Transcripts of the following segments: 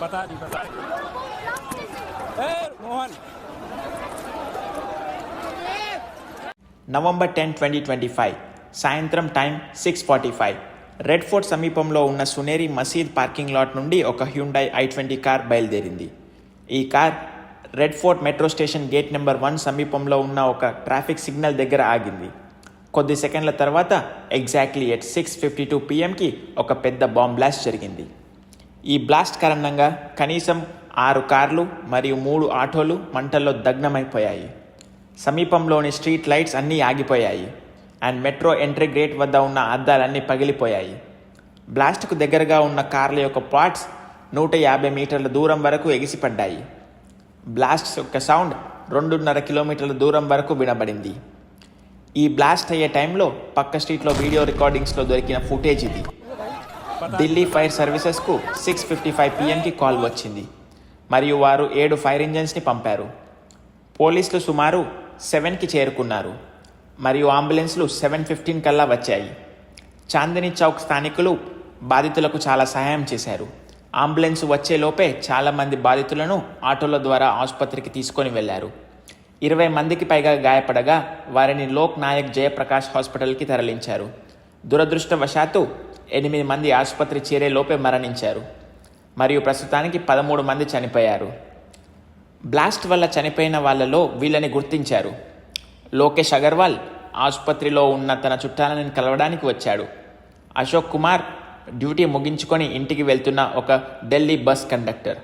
बता दी बता दी ए Mohan November ten twenty twenty five సాయంత్రం time six forty five Red Fort సమీపంలో ఉన్న సునేరి మసీద్ పార్కింగ్ లాట్ నుండి ఒక హ్యూండై ఐ ట్వంటీ కార్ బయలుదేరింది ఈ car Red Fort metro station gate number one సమీపంలో ఉన్న ఒక ట్రాఫిక్ సిగ్నల్ దగ్గర ఆగింది కొద్ది సెకండ్ల తర్వాత exactly at six fifty two పిఎంకి ఒక పెద్ద బాంబ్ బ్లాస్ట్ జరిగింది ఈ బ్లాస్ట్ కారణంగా కనీసం ఆరు కార్లు మరియు మూడు ఆటోలు మంటల్లో దగ్నమైపోయాయి సమీపంలోని స్ట్రీట్ లైట్స్ అన్నీ ఆగిపోయాయి. అండ్ మెట్రో ఎంట్రీ గేట్ వద్ద ఉన్న అద్దాలన్నీ పగిలిపోయాయి. బ్లాస్ట్కు దగ్గరగా ఉన్న కార్ల యొక్క పార్ట్స్ నూట యాభై మీటర్ల దూరం వరకు ఎగిసిపడ్డాయి. బ్లాస్ట్ యొక్క సౌండ్ రెండున్నర కిలోమీటర్ల దూరం వరకు వినబడింది. ఈ బ్లాస్ట్ అయ్యే టైంలో పక్క స్ట్రీట్లో వీడియో రికార్డింగ్స్లో దొరికిన ఫుటేజ్ ఇది. ఢిల్లీ ఫైర్ సర్వీసెస్కు సిక్స్ ఫిఫ్టీ ఫైవ్ పిఎంకి కాల్ వచ్చింది. మరియు వారు ఏడు ఫైర్ ఇంజన్స్ని పంపారు. పోలీసులు సుమారు సెవెన్కి చేరుకున్నారు. మరియు అంబులెన్స్లు సెవెన్ ఫిఫ్టీన్ కల్లా వచ్చాయి. చాందిని చౌక్ స్థానికులు బాధితులకు చాలా సహాయం చేశారు. అంబులెన్స్ వచ్చేలోపే చాలామంది బాధితులను ఆటోల ద్వారా ఆసుపత్రికి తీసుకొని వెళ్ళారు. ఇరవై మందికి పైగా గాయపడగా వారిని లోక్ నాయక్ జయప్రకాష్ హాస్పిటల్కి తరలించారు. దురదృష్టవశాత్తు ఎనిమిది మంది ఆసుపత్రి చేరే లోపే మరణించారు. మరియు ప్రస్తుతానికి పదమూడు మంది చనిపోయారు. బ్లాస్ట్ వల్ల చనిపోయిన వాళ్ళలో వీళ్ళని గుర్తించారు. లోకేష్ అగర్వాల్ ఆసుపత్రిలో ఉన్న తన చుట్టాలను కలవడానికి వచ్చాడు. అశోక్ కుమార్ డ్యూటీ ముగించుకొని ఇంటికి వెళ్తున్న ఒక ఢిల్లీ బస్ కండక్టర్.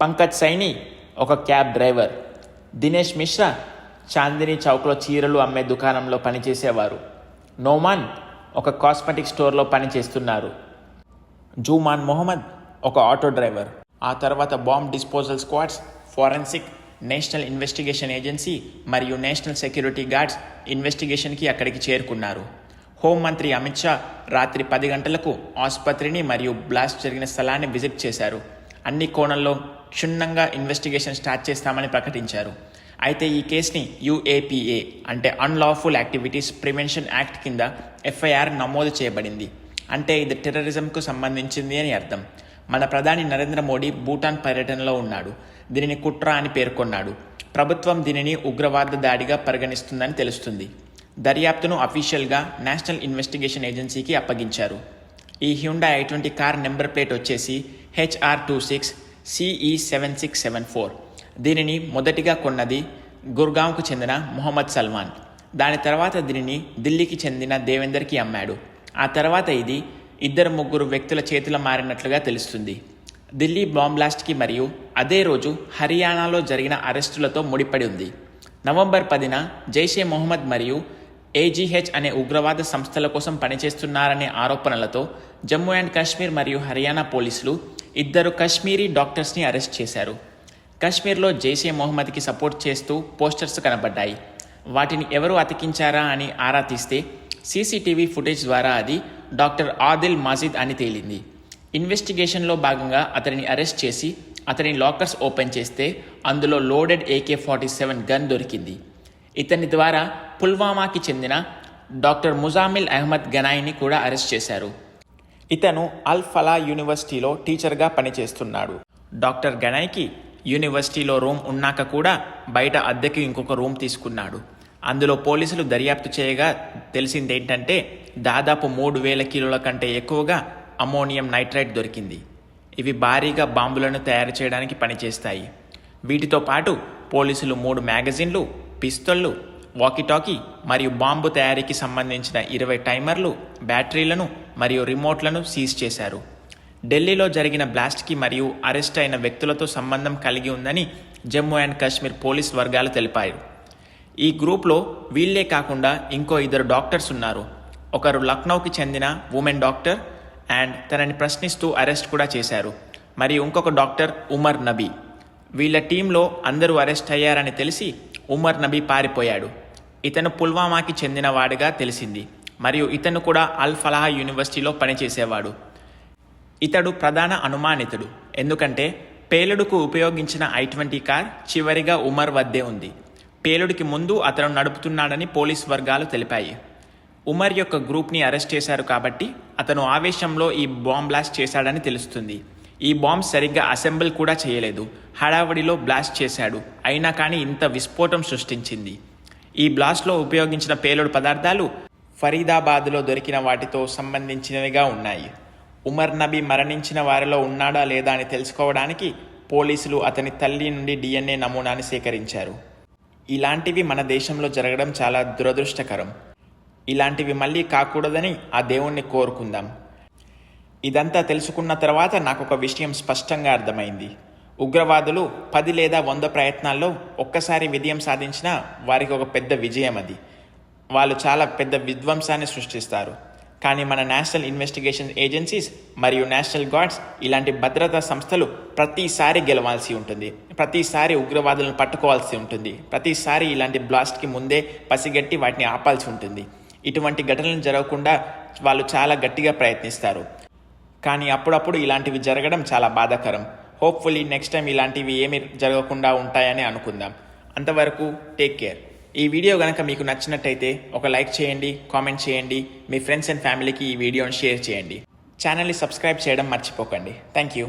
పంకజ్ సైని ఒక క్యాబ్ డ్రైవర్. దినేష్ మిశ్రా చాందిని చౌక్లో చీరలు అమ్మే దుకాణంలో పనిచేసేవారు. నోమాన్ ఒక కాస్మెటిక్ స్టోర్లో పనిచేస్తున్నారు జూమాన్ మొహమ్మద్ ఒక ఆటో డ్రైవర్. ఆ తర్వాత bomb disposal squads forensic national investigation agency మరియు నేషనల్ సెక్యూరిటీ గార్డ్స్ ఇన్వెస్టిగేషన్కి అక్కడికి చేరుకున్నారు. హోంమంత్రి అమిత్ షా రాత్రి పది గంటలకు ఆసుపత్రిని మరియు బ్లాస్ట్ జరిగిన స్థలాన్ని విజిట్ చేశారు. అన్ని కోణంలో క్షుణ్ణంగా ఇన్వెస్టిగేషన్ స్టార్ట్ చేస్తామని ప్రకటించారు. అయితే ఈ కేసుని యుఏపిఏ అంటే అన్లాఫుల్ యాక్టివిటీస్ ప్రివెన్షన్ యాక్ట్ కింద ఎఫ్ఐఆర్ నమోదు చేయబడింది. అంటే ఇది టెర్రరిజంకు సంబంధించింది అని అర్థం. మన ప్రధాని నరేంద్ర మోడీ భూటాన్ పర్యటనలో ఉన్నాడు. దీనిని కుట్ర అని పేర్కొన్నాడు. ప్రభుత్వం దీనిని ఉగ్రవాద దాడిగా పరిగణిస్తుందని తెలుస్తుంది. దర్యాప్తును అఫీషియల్గా నేషనల్ ఇన్వెస్టిగేషన్ ఏజెన్సీకి అప్పగించారు. ఈ Hyundai twenty car number plate వచ్చేసి HR two six CE seven six seven four. దీనిని మొదటిగా కొన్నది గుర్గాంకు చెందిన మొహమ్మద్ సల్మాన్. దాని తర్వాత దీనిని ఢిల్లీకి చెందిన దేవేందర్కి అమ్మాడు. ఆ తర్వాత ఇది ఇద్దరు ముగ్గురు వ్యక్తుల చేతుల మారినట్లుగా తెలుస్తుంది. ఢిల్లీ బాంబ్లాస్ట్కి మరియు అదే రోజు హర్యానాలో జరిగిన అరెస్టులతో ముడిపడి ఉంది. నవంబర్ పదిన జైషే మొహమ్మద్ మరియు ఏజీహెచ్ అనే ఉగ్రవాద సంస్థల కోసం పనిచేస్తున్నారనే ఆరోపణలతో జమ్మూ అండ్ కాశ్మీర్ మరియు హర్యానా పోలీసులు ఇద్దరు కశ్మీరీ డాక్టర్స్ని అరెస్ట్ చేశారు. కశ్మీర్లో జైషే మొహమ్మద్కి సపోర్ట్ చేస్తూ పోస్టర్స్ కనబడ్డాయి. వాటిని ఎవరు అతికించారా అని ఆరా తీస్తే సీసీటీవీ ఫుటేజ్ ద్వారా అది డాక్టర్ ఆదిల్ మాజిద్ అని తేలింది. ఇన్వెస్టిగేషన్లో భాగంగా అతనిని అరెస్ట్ చేసి అతని లాకర్స్ ఓపెన్ చేస్తే అందులో loaded AK forty seven gun దొరికింది. ఇతని ద్వారా పుల్వామాకి చెందిన డాక్టర్ ముజామిల్ అహ్మద్ గనాయిని కూడా అరెస్ట్ చేశారు. ఇతను అల్ ఫలా యూనివర్సిటీలో టీచర్గా పనిచేస్తున్నాడు. డాక్టర్ గనాయ్కి యూనివర్సిటీలో రూమ్ ఉన్నాక కూడా బయట అద్దెకి ఇంకొక రూమ్ తీసుకున్నాడు. అందులో పోలీసులు దర్యాప్తు చేయగా తెలిసిందేంటంటే దాదాపు మూడు వేల కిలోల కంటే ఎక్కువగా అమోనియం నైట్రైట్ దొరికింది. ఇవి భారీగా బాంబులను తయారు చేయడానికి పనిచేస్తాయి. వీటితో పాటు పోలీసులు మూడు మ్యాగజిన్లు పిస్తళ్ళు వాకీటాకీ మరియు బాంబు తయారీకి సంబంధించిన ఇరవై టైమర్లు బ్యాటరీలను మరియు రిమోట్లను సీజ్ చేశారు. ఢిల్లీలో జరిగిన బ్లాస్ట్కి మరియు అరెస్ట్ అయిన వ్యక్తులతో సంబంధం కలిగి ఉందని జమ్మూ అండ్ కాశ్మీర్ పోలీస్ వర్గాలు తెలిపారు ఈ గ్రూప్లో వీళ్ళే కాకుండా ఇంకో ఇద్దరు డాక్టర్స్ ఉన్నారు. ఒకరు లక్నౌకి చెందిన ఉమెన్ డాక్టర్ అండ్ తనని ప్రశ్నిస్తూ అరెస్ట్ కూడా చేశారు. మరియు ఇంకొక డాక్టర్ ఉమర్ నబీ. వీళ్ళ టీంలో అందరూ అరెస్ట్ అయ్యారని తెలిసి ఉమర్ నబీ పారిపోయాడు. ఇతను పుల్వామాకి చెందినవాడిగా తెలిసింది. మరియు ఇతను కూడా అల్ ఫలాహా యూనివర్సిటీలో పనిచేసేవాడు. ఇతడు ప్రధాన అనుమానితుడు. ఎందుకంటే పేలుడుకు ఉపయోగించిన ఐ ట్వంటీ కార్ చివరిగా ఉమర్ వద్దే ఉంది. పేలుడికి ముందు అతను నడుపుతున్నాడని పోలీస్ వర్గాలు తెలిపాయి. ఉమర్ యొక్క గ్రూప్ని అరెస్ట్ చేశారు కాబట్టి అతను ఆవేశంలో ఈ బాంబ్ బ్లాస్ట్ చేశాడని తెలుస్తుంది. ఈ బాంబ్ సరిగ్గా అసెంబుల్ కూడా చేయలేదు. హడావడిలో బ్లాస్ట్ చేశాడు. అయినా కానీ ఇంత విస్ఫోటం సృష్టించింది. ఈ బ్లాస్ట్లో ఉపయోగించిన పేలుడు పదార్థాలు ఫరీదాబాద్లో దొరికిన వాటితో సంబంధించినవిగా ఉన్నాయి. ఉమర్ నబీ మరణించిన వారిలో ఉన్నాడా లేదా అని తెలుసుకోవడానికి పోలీసులు అతని తల్లి నుండి డిఎన్ఏ నమూనాని సేకరించారు. ఇలాంటివి మన దేశంలో జరగడం చాలా దురదృష్టకరం. ఇలాంటివి మళ్ళీ కాకూడదని ఆ దేవుణ్ణి కోరుకుందాం. ఇదంతా తెలుసుకున్న తర్వాత నాకు ఒక విషయం స్పష్టంగా అర్థమైంది. ఉగ్రవాదులు పది లేదా వంద ప్రయత్నాల్లో ఒక్కసారి విజయం సాధించినా వారికి ఒక పెద్ద విజయం అది. వాళ్ళు చాలా పెద్ద విధ్వంసాన్ని సృష్టిస్తారు. కానీ మన నేషనల్ ఇన్వెస్టిగేషన్ ఏజెన్సీస్ మరియు నేషనల్ గార్డ్స్ ఇలాంటి భద్రతా సంస్థలు ప్రతిసారి గెలవాల్సి ఉంటుంది. ప్రతిసారి ఉగ్రవాదులను పట్టుకోవాల్సి ఉంటుంది. ప్రతిసారి ఇలాంటి బ్లాస్ట్కి ముందే పసిగట్టి వాటిని ఆపాల్సి ఉంటుంది. ఇటువంటి ఘటనలు జరగకుండా వాళ్ళు చాలా గట్టిగా ప్రయత్నిస్తారు. కానీ అప్పుడప్పుడు ఇలాంటివి జరగడం చాలా బాధాకరం. హోప్ఫుల్లీ నెక్స్ట్ టైం ఇలాంటివి ఏమి జరగకుండా ఉంటాయని అనుకుందాం. అంతవరకు టేక్ కేర్. ఈ వీడియో కనుక మీకు నచ్చినట్టయితే ఒక లైక్ చేయండి కామెంట్ చేయండి మీ ఫ్రెండ్స్ అండ్ ఫ్యామిలీకి ఈ వీడియోని షేర్ చేయండి. ఛానల్ని సబ్స్క్రైబ్ చేయడం మర్చిపోకండి. Thank you